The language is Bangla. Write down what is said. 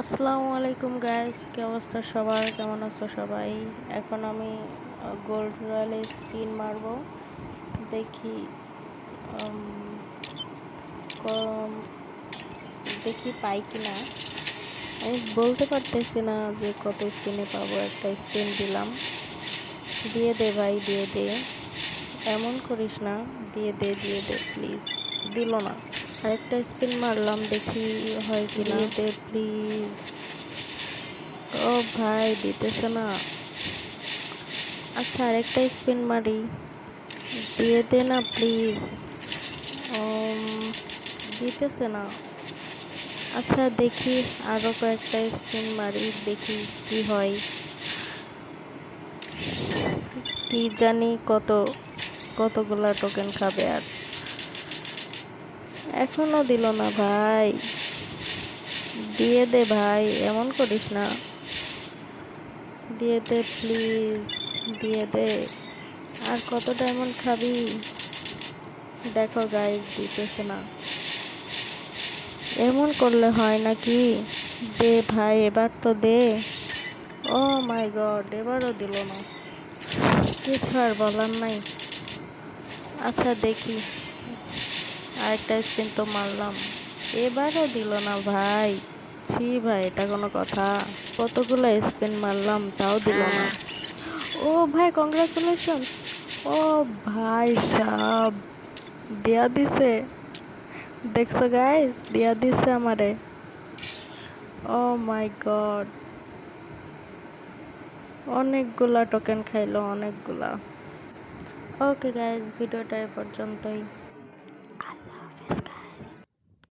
আসসালামু আলাইকুম গাইস কি অবস্থা সবার? কেমন আছো সবাই? এখন আমি গোল্ড রয়্যালে স্পিন মারব। দেখি দেখি পাই কি না আমি বলতে পারতেছি না যে কত স্পিনে পাবো, একটা স্পিন দিলাম। দিয়ে দে ভাই, দিয়ে দে। এমন করিস না, দিয়ে দে দিয়ে দে প্লিজ দিল না। আরেকটা স্পিন মারলাম দেখি হয় কি না দে প্লিজ ও ভাই দিতেছে না। আচ্ছা আরেকটা স্পিন মারি। দিয়ে দে না প্লিজ দিতেছে না। আচ্ছা দেখি আরও কয়েকটা স্পিন মারি দেখি কি হয়। কি জানি কত কতগুলা টোকেন খাবে আর। এখনও দিল না ভাই। দিয়ে দে ভাই, এমন করিস না। দিয়ে দে প্লিজ দিয়ে দে। আর কত ডায়মন্ড খাবি? দেখো গাইজ দিতেছে না। এমন করলে হয় নাকি? দে ভাই, এবার তো দে। ও মাই গড এবারও দিল না। কিছু আর বলার নাই। আচ্ছা দেখি। আরেকটা স্পিন তো মারলাম। এবারও দিল না ভাই। ছি ভাই, এটা কোনো কথা। কতগুলো স্পিন মারলাম, তাও দিল না। ও ভাই কংগ্রাচুলেশন ও ভাই সাব, দেয়া দিছে। দেখছ গাইস দেয়া দিছে আমারে। ও মাই গড অনেকগুলা টোকেন খাইলো, অনেকগুলা। ওকে গাইস ভিডিওটা এ পর্যন্তই। subscribe.